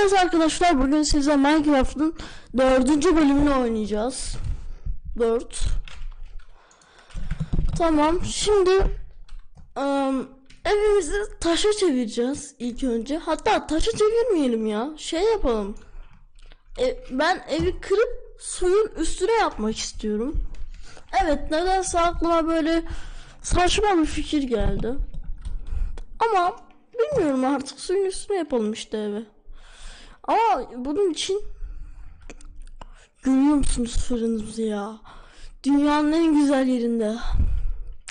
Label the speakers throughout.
Speaker 1: Evet arkadaşlar bugün size Minecraft'ın dördüncü bölümünü oynayacağız. Dört. Tamam şimdi ım, evimizi taşa çevireceğiz ilk önce. Hatta taşa çevirmeyelim ya. Şey yapalım. E, ben evi kırıp suyun üstüne yapmak istiyorum. Evet nedense aklıma böyle saçma bir fikir geldi. Ama bilmiyorum artık suyun üstüne yapalım işte evi. Ama bunun için görüyor musunuz fırınımızı ya? Dünyanın en güzel yerinde.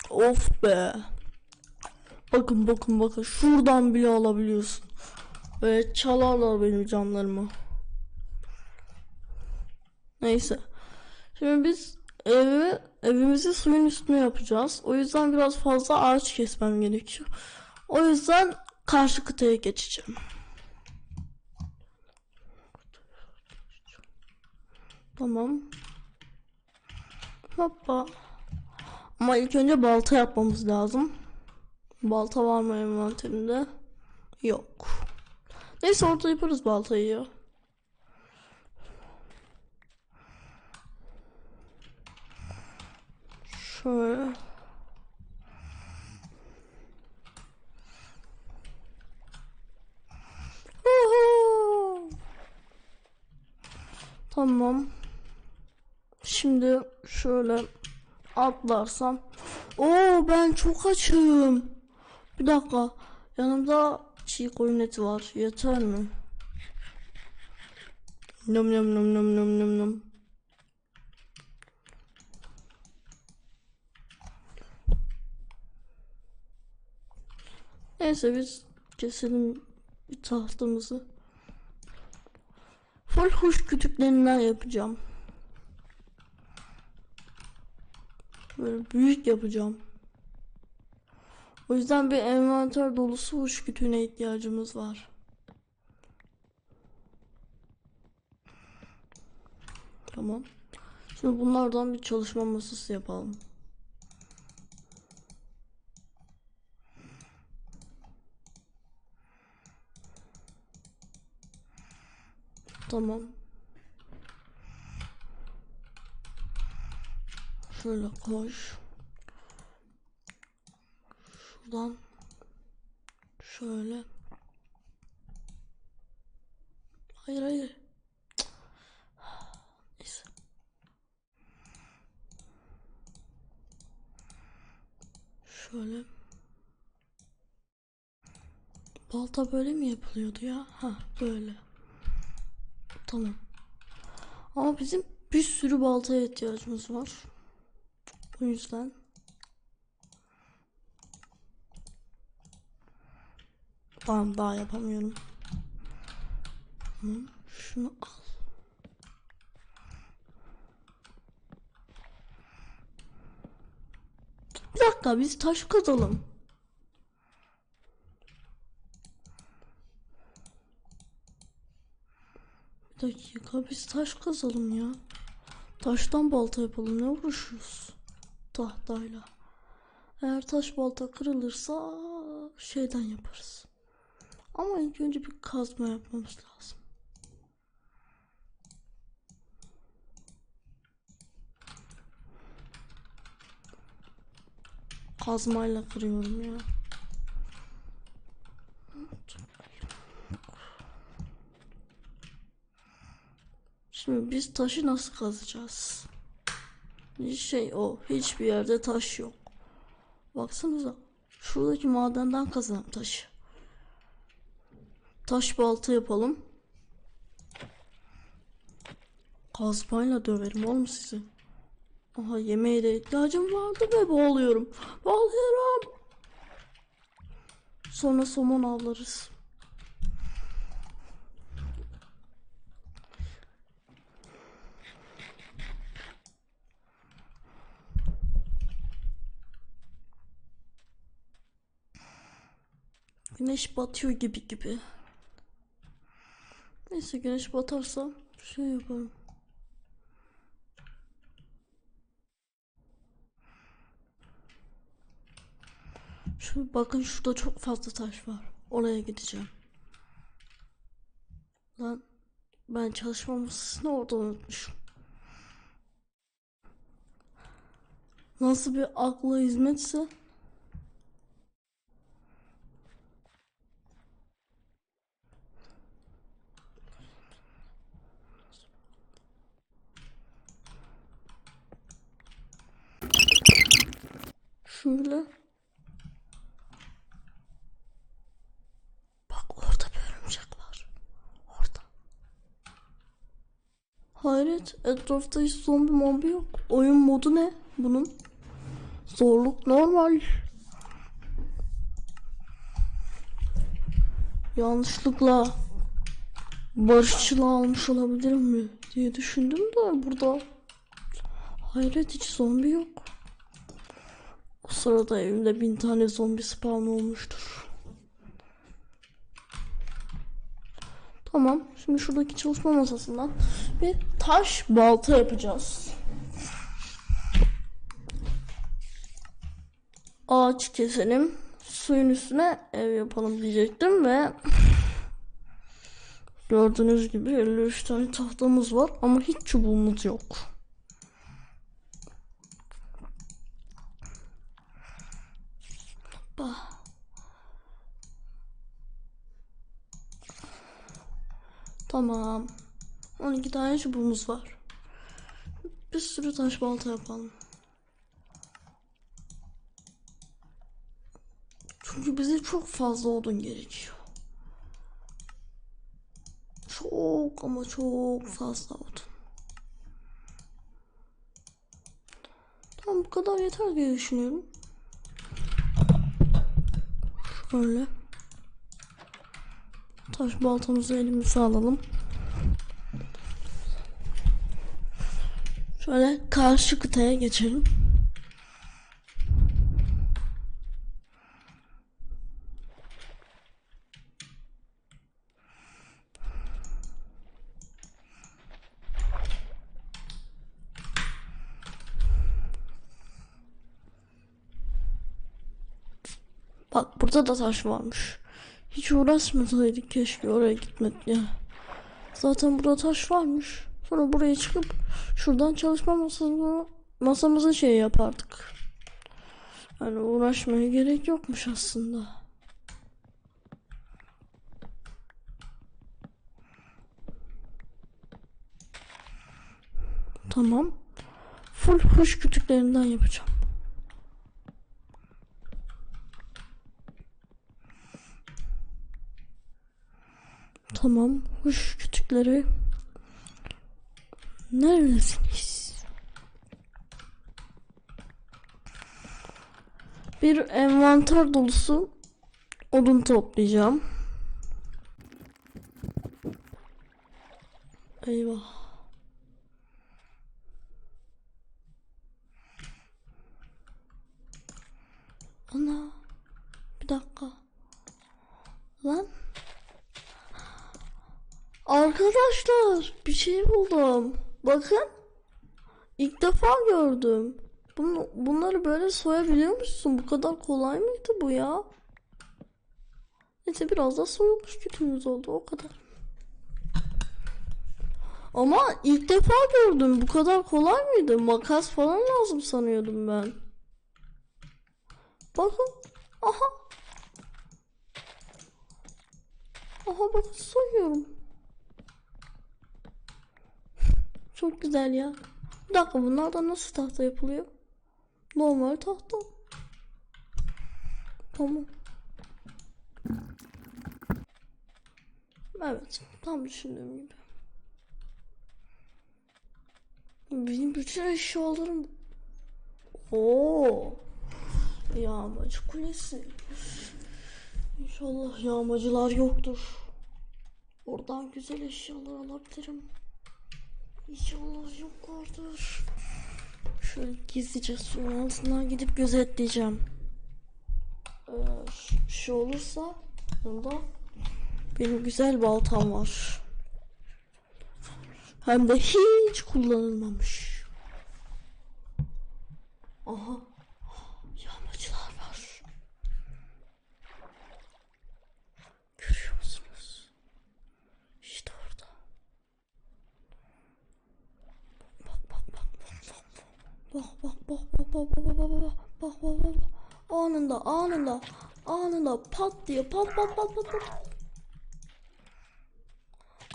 Speaker 1: Of be. Bakın bakın bakın şuradan bile alabiliyorsun. Ve çalarlar benim camlarımı. Neyse. Şimdi biz evi evimizi suyun üstüne yapacağız. O yüzden biraz fazla ağaç kesmem gerekiyor. O yüzden karşı kıtaya geçeceğim. Tamam. Hoppa. Ama ilk önce balta yapmamız lazım. Balta var mı envanterimde? Yok. Neyse orada yaparız baltayı ya. Şöyle. Tamam. Şimdi şöyle atlarsam. Oo ben çok açım. Bir dakika. Yanımda çiğ koyun eti var. Yeter mi? Nom nom nom nom nom nom nom. Neyse biz keselim tahtamızı. Full huş kütüklerinden yapacağım. Böyle büyük yapacağım. O yüzden bir envanter dolusu huş kütüğüne ihtiyacımız var. Tamam. Şimdi bunlardan bir çalışma masası yapalım. Tamam. Şöyle koş. Şuradan şöyle. Hayır hayır. Şöyle. Balta böyle mi yapılıyordu ya? Ha böyle. Tamam. Ama bizim bir sürü baltaya ihtiyacımız var. O yüzden Tamam daha yapamıyorum. Şunu al. Bir dakika biz taş kazalım. Bir dakika biz taş kazalım ya. Taştan balta yapalım ne uğraşıyoruz? Tahtayla. Eğer taş balta kırılırsa şeyden yaparız. Ama ilk önce bir kazma yapmamız lazım. Kazmayla kırıyorum ya. Şimdi biz taşı nasıl kazacağız? Şey o hiçbir yerde taş yok. Baksanıza. Şuradaki madenden kazalım taşı. Taş balta yapalım. Kazmayla döverim oğlum sizi. Aha yemeğe de ihtiyacım vardı ve boğuluyorum. Boğuluyorum. Sonra somon avlarız. Güneş batıyor gibi gibi. Neyse güneş batarsa şey yaparım. Şu bakın şurada çok fazla taş var. Oraya gideceğim. Lan ben çalışma masasını orada unutmuşum. Nasıl bir akla hizmetse Şöyle. Bak orada bir örümcek var. Orada. Hayret etrafta hiç zombi mombi yok. Oyun modu ne bunun? Zorluk normal. Yanlışlıkla barışçılı almış olabilirim mi diye düşündüm de burada hayret hiç zombi yok. Sırada evimde bin tane zombi spawn olmuştur. Tamam. Şimdi şuradaki çalışma masasından bir taş balta yapacağız. Ağaç keselim. Suyun üstüne ev yapalım diyecektim ve gördüğünüz gibi 53 tane tahtamız var ama hiç çubuğumuz yok. Bah. Tamam. 12 tane çubuğumuz var. Bir sürü taş balta yapalım. Çünkü bize çok fazla odun gerekiyor. Çok ama çok fazla odun. Tamam bu kadar yeter diye düşünüyorum. Şöyle. Taş baltamızı elimize alalım. Şöyle karşı kıtaya geçelim. Bak burada da taş varmış. Hiç uğraşmasaydık keşke oraya gitmek ya. Zaten burada taş varmış. Sonra buraya çıkıp şuradan çalışma masamızı, masamızı şey yapardık. Yani uğraşmaya gerek yokmuş aslında. Tamam. Full kuş kütüklerinden yapacağım. Tamam. Kuş kütükleri. Neredesiniz? Bir envanter dolusu odun toplayacağım. Eyvah. Ana. Bir dakika. Lan. Arkadaşlar bir şey buldum. Bakın. İlk defa gördüm. Bunu, bunları böyle soyabiliyor musun? Bu kadar kolay mıydı bu ya? Neyse biraz da soyulmuş kütüğümüz oldu o kadar. Ama ilk defa gördüm. Bu kadar kolay mıydı? Makas falan lazım sanıyordum ben. Bakın. Aha. Aha bakın soyuyorum. Çok güzel ya. Bir dakika bunlardan nasıl tahta yapılıyor? Normal tahta. Tamam. Evet. Tam düşündüğüm gibi. Benim bütün eşyalarım... Oo. Yağmacı kulesi. İnşallah yağmacılar yoktur. Oradan güzel eşyalar alabilirim. İnşallah yok vardır. Şöyle gizlice suyun altından gidip gözetleyeceğim. Eğer şey olursa bunda benim güzel baltam var. Hem de hiç kullanılmamış. Aha. Yağmacılar var. Görüyor musunuz? İşte orada. Bak bak bak bak bak bak bak bak bak bak bak bak anında anında anında pat diye pat pat pat pat pat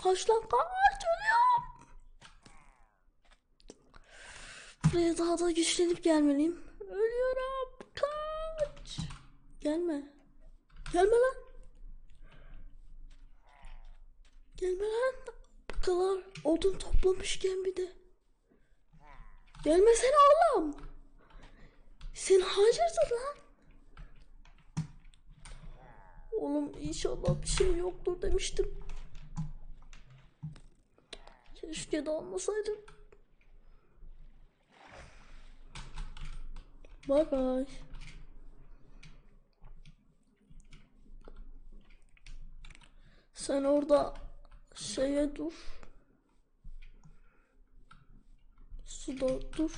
Speaker 1: kaç lan kaç ölüyorum buraya daha da güçlenip gelmeliyim ölüyorum kaç gelme gelme lan gelme lan bu kadar odun toplamışken bir de gelmesene oğlum sen hayırdır lan? Oğlum inşallah bir şey yoktur demiştim. Keşke de olmasaydı. Bay bay. Sen orada şeye dur. Suda dur.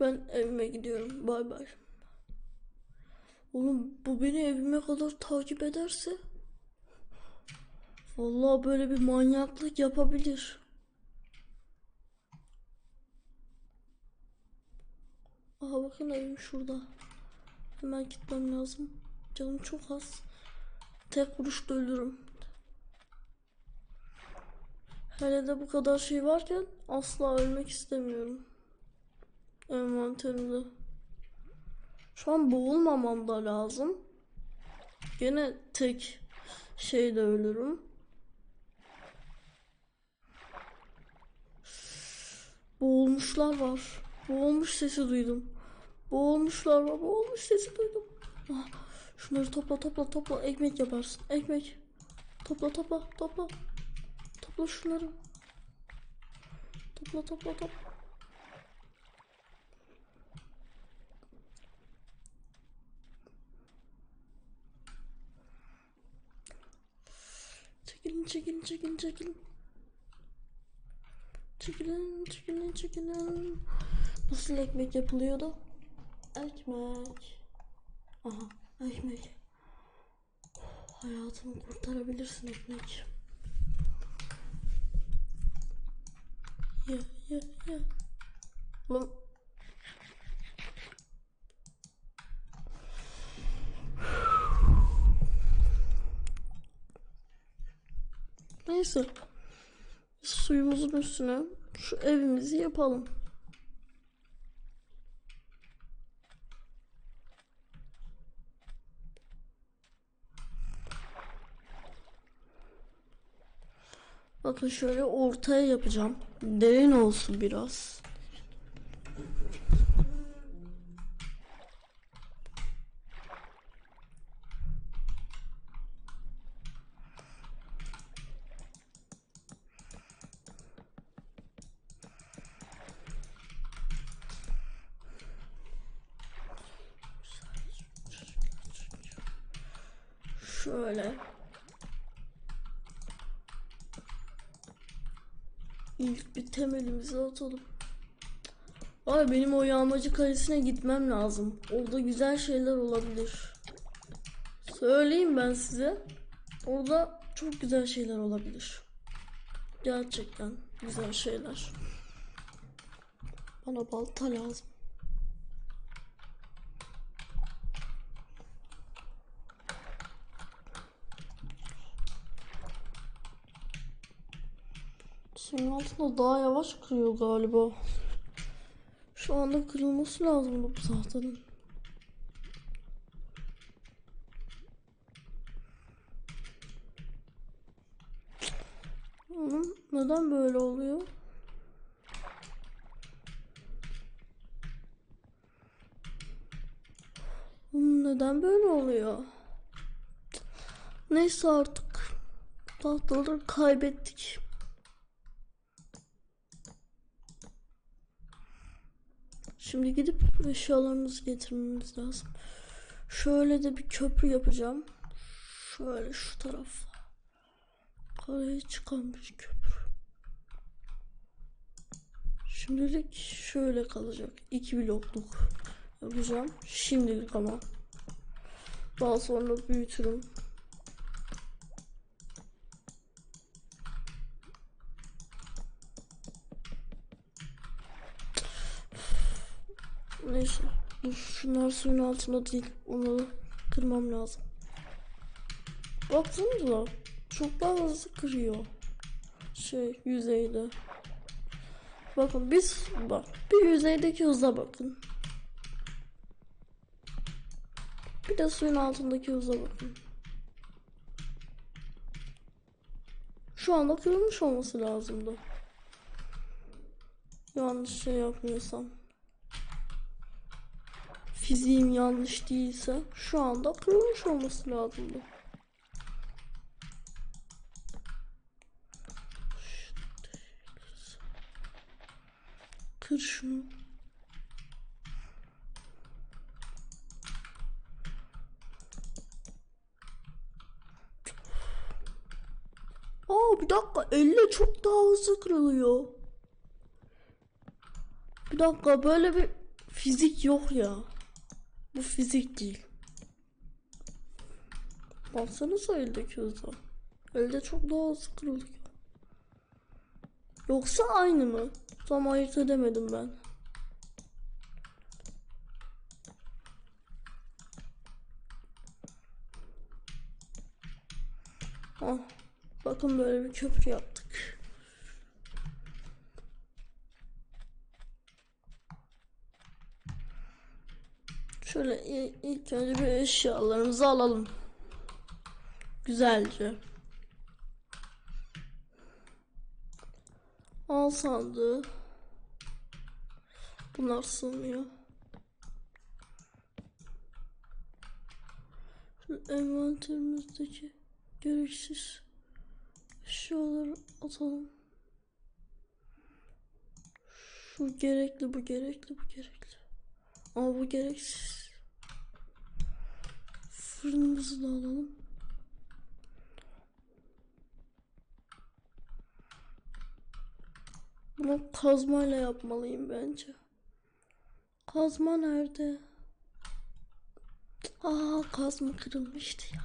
Speaker 1: Ben evime gidiyorum. Bay bay. Oğlum bu beni evime kadar takip ederse Vallahi böyle bir manyaklık yapabilir. Aha bakın evim şurada. Hemen gitmem lazım. Canım çok az. Tek vuruşta ölürüm. Hele de bu kadar şey varken asla ölmek istemiyorum envanterimde. Şu an boğulmamam da lazım. Gene tek şeyde ölürüm. Boğulmuşlar var. Boğulmuş sesi duydum. Boğulmuşlar var. Boğulmuş sesi duydum. Ah, şunları topla topla topla. Ekmek yaparsın. Ekmek. Topla topla topla. Topla şunları. Topla topla topla. Çekilin çekilin çekilin çekilin. Çekilin çekilin çekilin. Nasıl ekmek yapılıyordu? Ekmek. Aha ekmek. Hayatımı kurtarabilirsin ekmek. Ye ye ye. Oğlum Neyse. Suyumuzun üstüne şu evimizi yapalım. Bakın şöyle ortaya yapacağım. Derin olsun biraz. Şöyle. İlk bir temelimizi atalım. Ay benim o yağmacı kalesine gitmem lazım. Orada güzel şeyler olabilir. Söyleyeyim ben size. Orada çok güzel şeyler olabilir. Gerçekten güzel şeyler. Bana balta lazım. Suyun altında daha yavaş kırıyor galiba. Şu anda kırılması lazım bu tahtanın. Oğlum neden böyle oluyor? Oğlum neden böyle oluyor? Neyse artık. Tahtaları kaybettik. Şimdi gidip eşyalarımızı getirmemiz lazım. Şöyle de bir köprü yapacağım. Şöyle şu tarafa. Karaya çıkan bir köprü. Şimdilik şöyle kalacak. İki blokluk yapacağım. Şimdilik ama. Daha sonra büyütürüm. Dur şunlar suyun altında değil. Onları kırmam lazım. Baksanıza. Çok hızlı kırıyor. Şey yüzeyde. Bakın biz bak bir yüzeydeki hıza bakın. Bir de suyun altındaki hıza bakın. Şu anda kırılmış olması lazımdı. Yanlış şey yapmıyorsam. Fiziğim yanlış değilse şu anda kırılmış olması lazımdı. Kır şunu. Aa bir dakika elle çok daha hızlı kırılıyor. Bir dakika böyle bir fizik yok ya. Bu fizik değil. Baksanıza eldeki hıza. Elde çok daha hızlı kırılıyor. Yoksa aynı mı? Tam ayırt edemedim ben. Ah, bakın böyle bir köprü yaptık. Şöyle ilk önce bir eşyalarımızı alalım. Güzelce. Al sandığı. Bunlar sığmıyor. Envanterimizdeki gereksiz eşyaları atalım. Şu gerekli, bu gerekli, bu gerekli. Ama bu gereksiz. Fırınımızı da alalım. Bunu kazmayla yapmalıyım bence. Kazma nerede? Aa kazma kırılmıştı ya.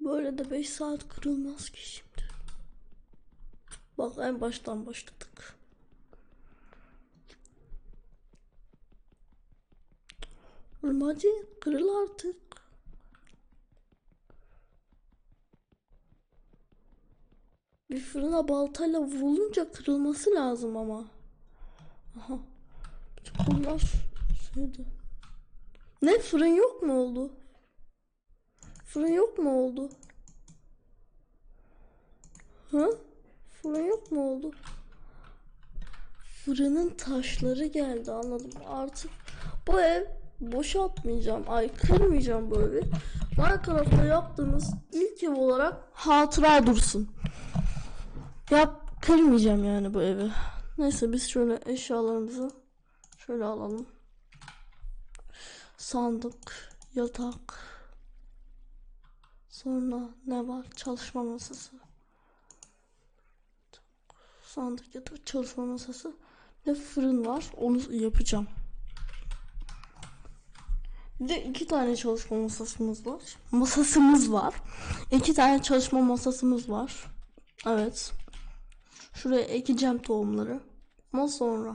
Speaker 1: Böyle de 5 saat kırılmaz ki şimdi. Bak en baştan başladık. Hadi kırıl artık. Bir fırına baltayla vurulunca kırılması lazım ama. Aha. Bunlar şeydi. Ne fırın yok mu oldu? Fırın yok mu oldu? Ha? Fırın yok mu oldu? Fırının taşları geldi anladım. Artık bu ev boşaltmayacağım. Ay kırmayacağım evi. Minecraft'ta yaptığımız ilk ev olarak hatıra dursun. Yap kırmayacağım yani bu evi. Neyse biz şöyle eşyalarımızı şöyle alalım. Sandık, yatak. Sonra ne var? Çalışma masası. Sandık, yatak, çalışma masası. Ve fırın var. Onu yapacağım. Bir de iki tane çalışma masasımız var. Masasımız var. İki tane çalışma masasımız var. Evet. Şuraya ekeceğim tohumları. Ama sonra.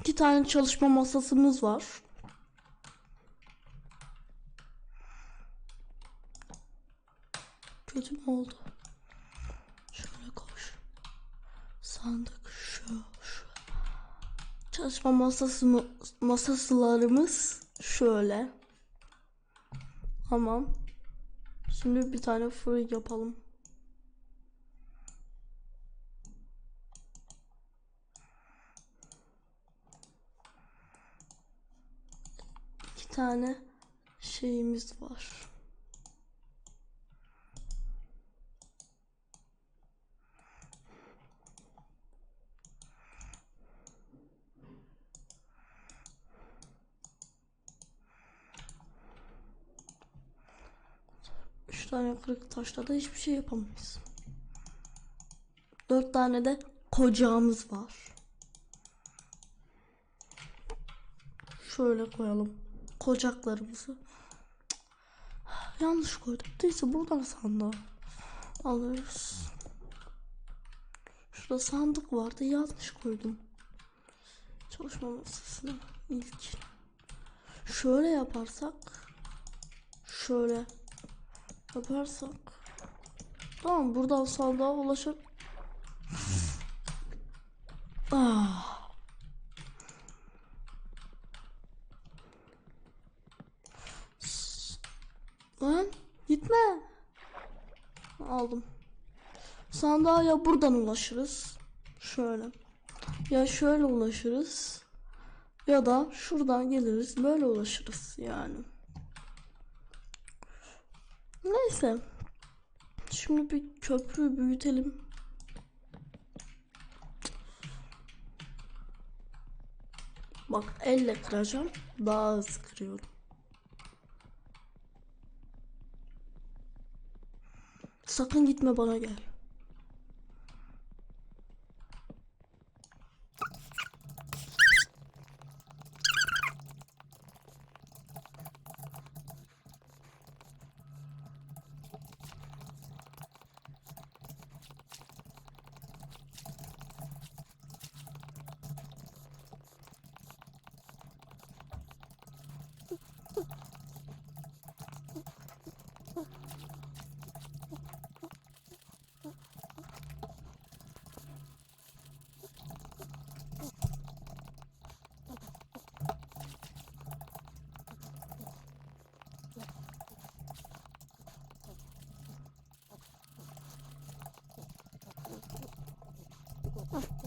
Speaker 1: İki tane çalışma masasımız var. Kötü mü oldu? Şöyle koş. Sandık. Çalışma masası mı, masasılarımız şöyle. Tamam. Şimdi bir tane fırın yapalım. İki tane şeyimiz var. Tane kırık taşla da hiçbir şey yapamayız. Dört tane de kocamız var. Şöyle koyalım. Kocaklarımızı. Yanlış koydum. Neyse buradan sandığı alırız. Şurada sandık vardı yanlış koydum. Çalışma masasına ilk. Şöyle yaparsak. Şöyle yaparsak. Tamam buradan sandığa ulaşır. Ah. Lan gitme. Aldım. Sandığa ya buradan ulaşırız. Şöyle. Ya şöyle ulaşırız. Ya da şuradan geliriz. Böyle ulaşırız yani. Neyse. Şimdi bir köprü büyütelim. Bak elle kıracağım. Daha hızlı kırıyorum. Sakın gitme bana gel. あ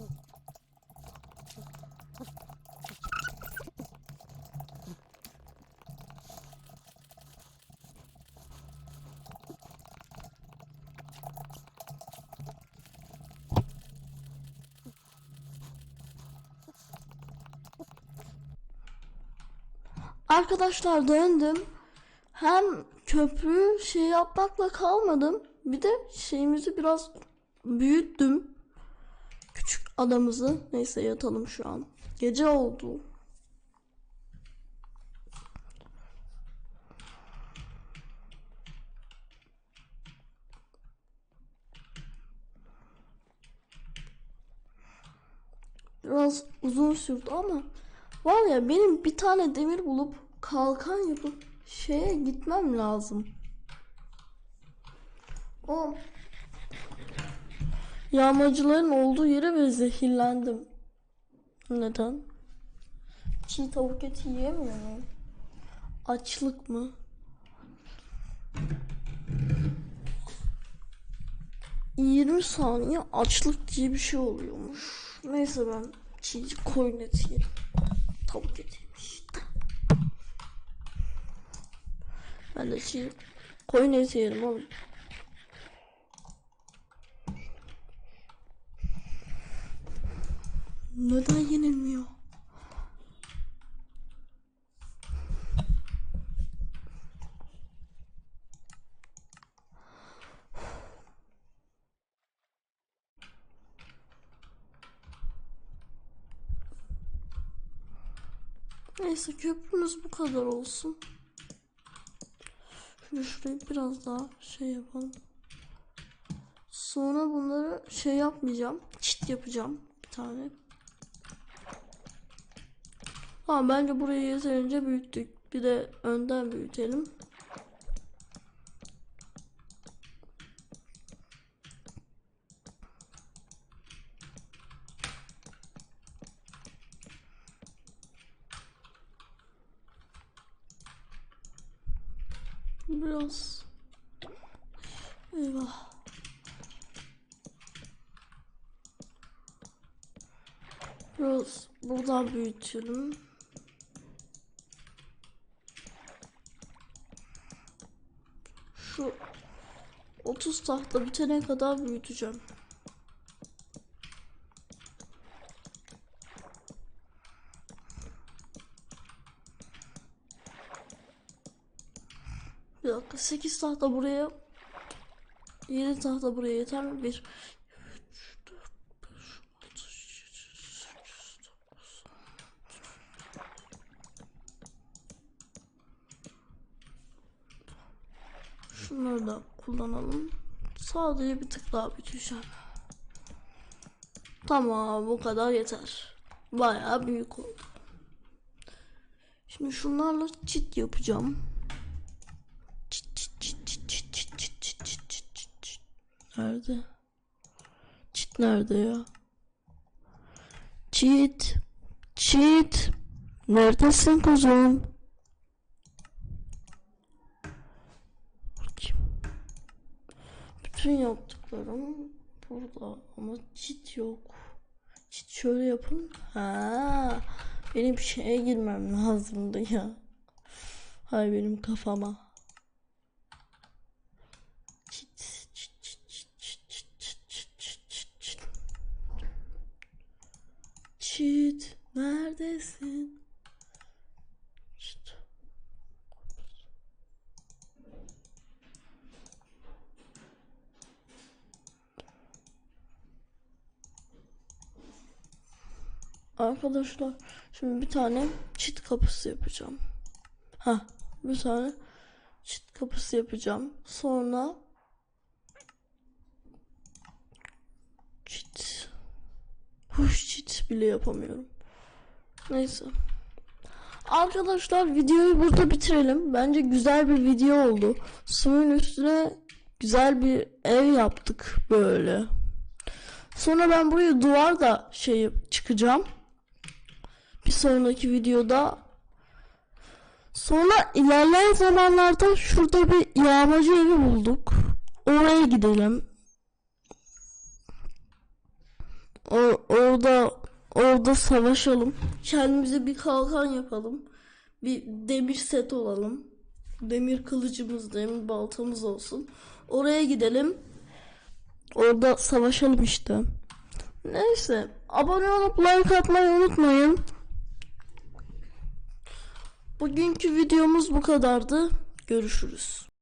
Speaker 1: Arkadaşlar döndüm. Hem köprü şey yapmakla kalmadım. Bir de şeyimizi biraz büyüttüm. Küçük adamızı. Neyse yatalım şu an. Gece oldu. Biraz uzun sürdü ama var ya benim bir tane demir bulup kalkan yapıp şeye gitmem lazım. O yağmacıların olduğu yere ve zehirlendim. Neden? Çiğ tavuk eti yiyemiyor muyum? Açlık mı? ...20 saniye açlık diye bir şey oluyormuş. Neyse ben çiğ koyun eti yerim. Tavuk etiymiş. Ben de çiğ koyun eti yerim oğlum. Neden yenilmiyor? Neyse köprümüz bu kadar olsun. Şimdi şurayı biraz daha şey yapalım. Sonra bunları şey yapmayacağım. Çit yapacağım bir tane. Tamam bence burayı yeterince büyüttük. Bir de önden büyütelim. Biraz. Eyvah. Biraz buradan büyütelim. Şu 30 tahta bitene kadar büyüteceğim. Bir dakika 8 tahta buraya 7 tahta buraya yeter mi? 1 Şunları da kullanalım. Sadece bir tık daha büyüteceğim. Tamam bu kadar yeter. Bayağı büyük oldu. Şimdi şunlarla çit yapacağım. Nerede? Çit nerede ya? Çit. Çit. Neredesin kuzum? Bakayım. Bütün yaptıklarım burada ama çit yok. Çit şöyle yapın. Ha, benim şeye girmem lazımdı ya. Hay benim kafama. Neredesin? Çit. Arkadaşlar şimdi bir tane çit kapısı yapacağım. Ha, bir tane çit kapısı yapacağım. Sonra çit huş çit bile yapamıyorum. Neyse. Arkadaşlar videoyu burada bitirelim. Bence güzel bir video oldu. Suyun üstüne güzel bir ev yaptık böyle. Sonra ben buraya duvar da şey çıkacağım. Bir sonraki videoda. Sonra ilerleyen zamanlarda şurada bir yağmacı evi bulduk. Oraya gidelim. O, orada orada savaşalım. Kendimize bir kalkan yapalım. Bir demir set olalım. Demir kılıcımız, demir baltamız olsun. Oraya gidelim. Orada savaşalım işte. Neyse. Abone olup like atmayı unutmayın. Bugünkü videomuz bu kadardı. Görüşürüz.